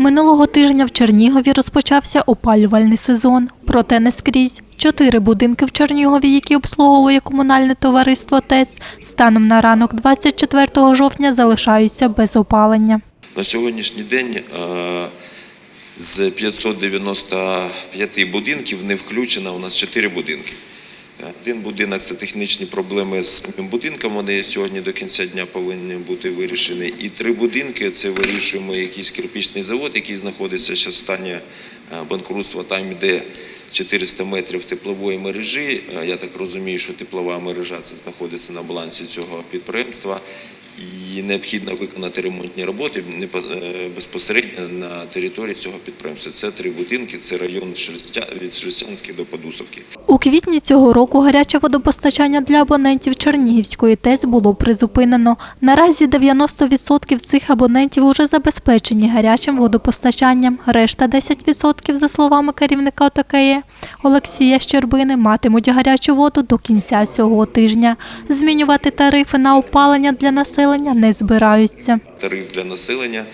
Минулого тижня в Чернігові розпочався опалювальний сезон, проте не скрізь. Чотири будинки в Чернігові, які обслуговує комунальне товариство ТЕС, станом на ранок 24 жовтня залишаються без опалення. На сьогоднішній день е, з 595 будинків не включено у нас 4 будинки. Один будинок це технічні проблеми з будинком. Вони сьогодні до кінця дня повинні бути вирішені. І три будинки це вирішуємо якийсь кирпічний завод, який знаходиться зараз в стані е, банкрутства. Там йде 400 метрів теплової мережі. Е, Я так розумію, що теплова мережа це знаходиться на балансі цього підприємства. І необхідно виконати ремонтні роботи е, безпосередньо на території цього підприємства. Це три будинки, це район від Шерстянської до Подусовки. У квітні цього року гаряче водопостачання для абонентів Чернігівської ТЕС було призупинено. Наразі 90% цих абонентів уже забезпечені гарячим водопостачанням. Решта 10%, за словами керівника ОТКЄ Олексія Щербини, матимуть гарячу воду до кінця цього тижня. Змінювати тарифи на опалення для населення не збираються. Тариф для населення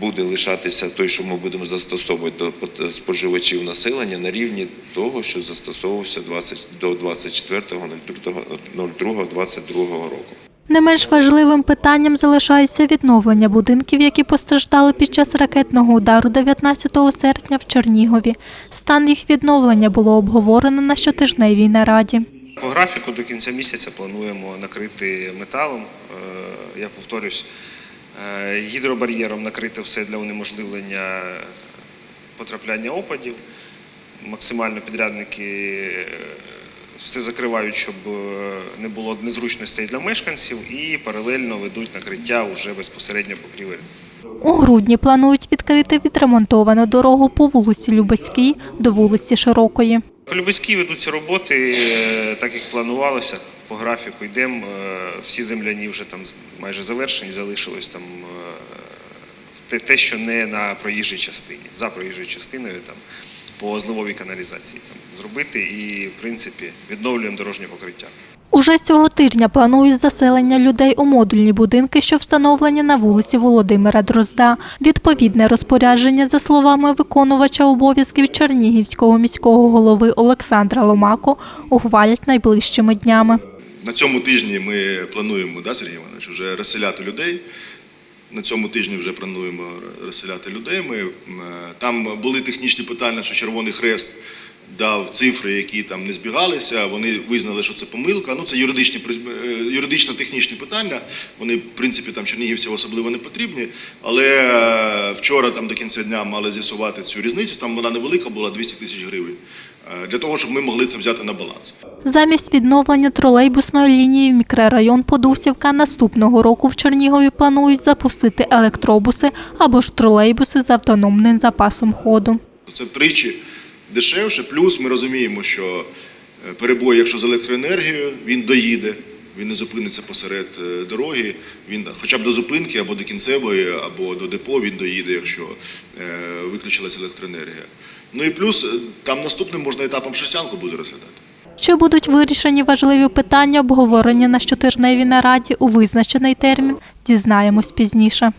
буде лишатися той, що ми будемо застосовувати до споживачів населення на рівні того, що застосовувався 20 до 24.02.22 року. Не менш важливим питанням залишається відновлення будинків, які постраждали під час ракетного удару 19 серпня в Чернігові. Стан їх відновлення було обговорено на щотижневій нараді. По графіку до кінця місяця плануємо накрити металом. е, Я повторюсь, е, гідробар'єром накрити все для унеможливлення потрапляння опадів. Максимально підрядники е, все закривають, щоб не було незручностей для мешканців, і паралельно ведуть накриття вже безпосередньо покрівель. У грудні планують відкрити відремонтовану дорогу по вулиці Любецькій до вулиці Широкої. По ведуться роботи, е, так як планувалося, по графіку йдемо. е, Всі земляні вже там майже завершені, залишилось там е, те, що не на проїжджій частині, за проїжджою частиною там, по зливовій каналізації там, зробити і, в принципі, відновлюємо дорожнє покриття. Уже цього тижня планують заселення людей у модульні будинки, що встановлені на вулиці Володимира Дрозда. Відповідне розпорядження, за словами виконувача обов'язків Чернігівського міського голови Олександра Ломако, ухвалять найближчими днями. На цьому тижні ми плануємо, да, Сергій Іванович, вже розселяти людей. На цьому тижні вже плануємо розселяти людей. Ми, е, там були технічні питання, що Червоний Хрест дав цифри, які там не збігалися. Вони визнали, що це помилка. Ну, це юридичні, е, юридично-технічні питання. Вони, в принципі, там чернігівцям особливо не потрібні. Але е, вчора там до кінця дня мали з'ясувати цю різницю. Там вона невелика була 200 тисяч гривень. е, Для того, щоб ми могли це взяти на баланс. Замість відновлення тролейбусної лінії в мікрорайон Подусівка наступного року в Чернігові планують запустити електробуси або ж тролейбуси з автономним запасом ходу. Це втричі дешевше. Плюс ми розуміємо, що е, перебой, якщо з електроенергією, він доїде, він не зупиниться посеред е, дороги. Він хоча б до зупинки або до кінцевої, або до депо він доїде, якщо е, виключилася електроенергія. Ну і плюс там наступним можна етапом шестянку буде розглядати. Чи будуть вирішені важливі питання, обговорені на щотижневій нараді у визначений термін, дізнаємось пізніше.